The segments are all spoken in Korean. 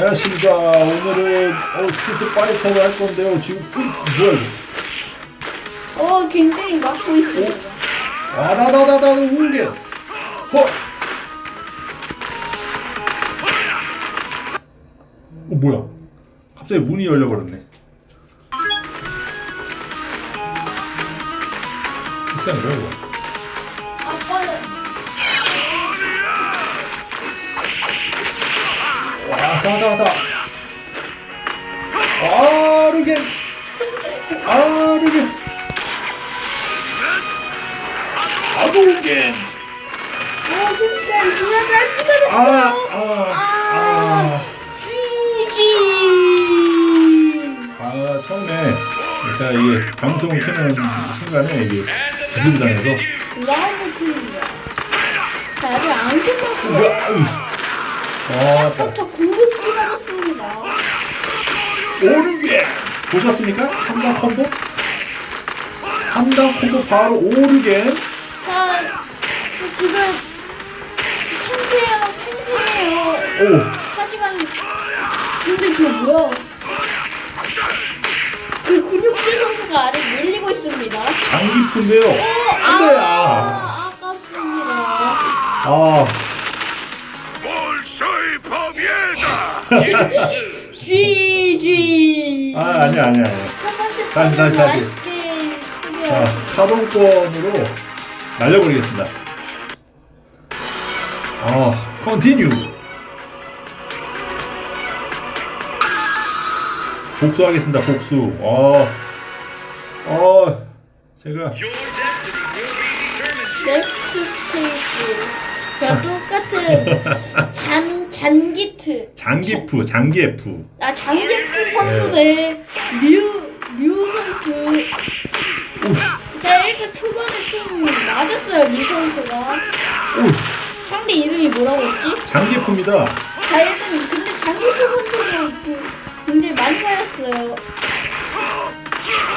안녕하십니까. 오늘은 어, 스트리트 파이터를 할 건데요. 지금 그 뭐야 이거? 어, 굉장히 막고 있습니다. 아다다다다 웅게. 어? 어 뭐야? 갑자기 문이 열려버렸네. 하는 거야 와, 다다다. 아르겐. 아르겐. 아르겐. 어, 진짜 누나 잘 아, 기다렸어. 아, 아. GG. 아, 처음에 제가 이게 방송을 켜는 순간에 이게 기습을 당해서 라운드 팀입니다. 자, 아직 안 으이. 아, 딱. 저 궁극기 받았습니다. 오르게 보셨습니까? 3단 콤보? 3단 콤보 바로 오르게 자, 저 지금 팬이에요, 팬이에요. 오 하지만 근데 저 뭐야? 그 근육질 선수가 아래 밀리고 있습니다. 장기프인데요 어, 안돼 아, 아, 아깝습니다. 아 GG. 아 아니야 아니야 아니야 첫 번째 다시, 다시, 다시. 맛있게 자 수비하고 파동권으로 날려버리겠습니다 어 컨티뉴 복수하겠습니다 복수 어, 어 제가 Your destiny will be determined. 넥스트 스테이지. 자 똑같은 잔 잔기트. 장기프 장기F 아 장기트 선수네. 류류 선수. 자 일단 초반에 좀 맞았어요 류 선수가. 오 상대 이름이 뭐라고 했지? 장기프입니다 자 일단 근데 장기트 선수가 그 굉장히 많이 맞았어요.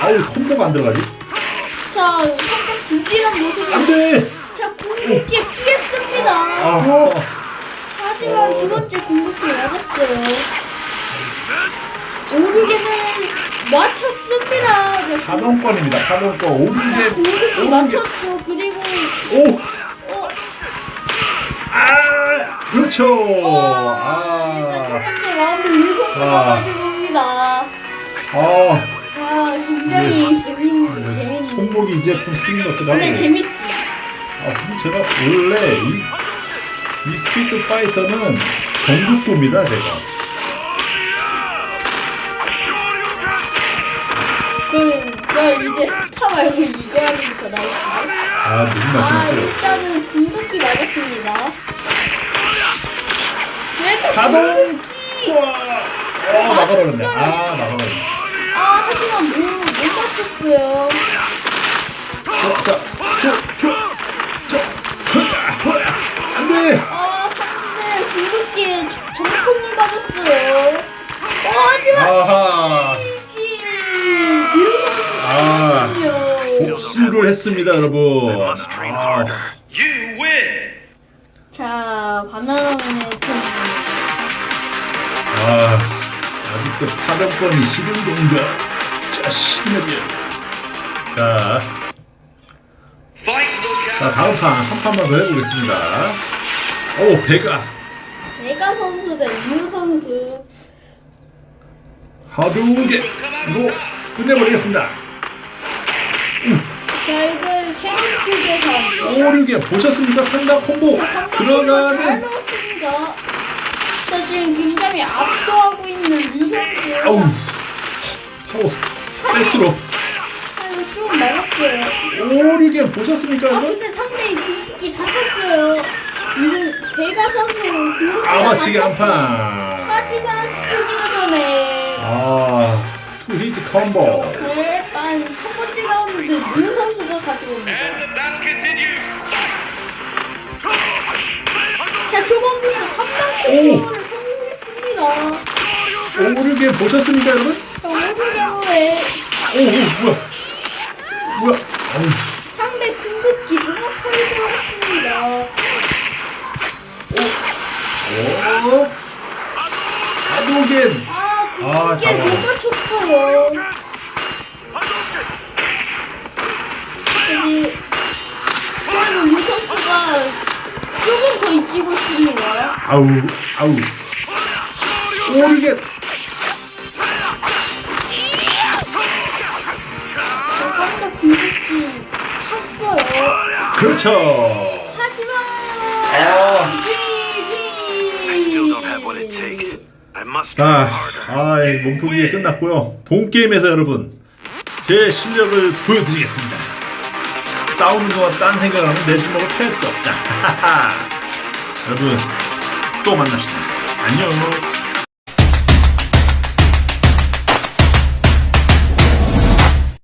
아우 콤보가 안 들어가지 자 살짝 불길한 모습이. 안 돼 자 궁극기 피했습니다. 아 하지만 두 번째 궁극기 맞았어요. 오르게는 맞췄습니다. 네, 파동권입니다 파동권 오르게 궁극기 맞췄죠. 그리고 오 어, 아, 그렇죠. 어, 일단 첫 아, 번째 라운드 아. 가져옵니다. 아, 아 굉장히 재밌는 네, 재밌는. 손목이 이제 좀 풀린 것 같기도 하고. 재밌지. 아, 근데 제가 원래 이, 이 스트리트 파이터는 전국구입니다, 제가. 저 이제 스타 말고 이거 하는 게더 나을까요? 아, 무슨 아 말씀이세요? 일단은 궁극기 맞았습니다. 그래도 가동! 우와! 어, 막아버렸네. 아, 막아버렸네. 아 하지만 못, 못 맞췄어요. 자, 자, 저, 저, 아. 복수를 했습니다, 여러분. 아. 자 바나나맨의 승리. 아, 아직도 파동권이 싫은 건가? 자, 신나게. 자, 자. 다음 판 한 판만 더 해보겠습니다. 오, 배가 내가 선수 대 유 선수. 하두개 이거 끝내버리겠습니다. 자 이건 새로운 축에서 오류게 보셨습니까? 상당 콤보 잘 들어가는. 넣었습니다. 자 지금 굉장히 압도하고 있는 선수. 아우, 파워 백트로 아 이거 좀 말랐어요. 오류게 보셨습니까? 아 이거? 근데 상대이 궁극기 다 쳤어요. 이런 배가 선수 궁극기 아마치기 한 판. 하지만 쓰기도 전에 아, 투 히트 콤보. 일단 첫 번째 라운드 류 선수 가. 자 초반부터 3단 콤보를 성공했습니다. 오류게 보셨습니까, 여러분? 자 오르게로의 오, 오, 뭐야? 뭐야? 어우. 아우 아우 오르게. 그렇죠. 아. 자. 아, 이 몸풀기 끝났고요. 본 게임에서 여러분 제 실력을 보여드리겠습니다. 싸우는 동안 딴 생각하면 내 주먹을 팰수 없다. 여러분 또 만납시다. 안녕.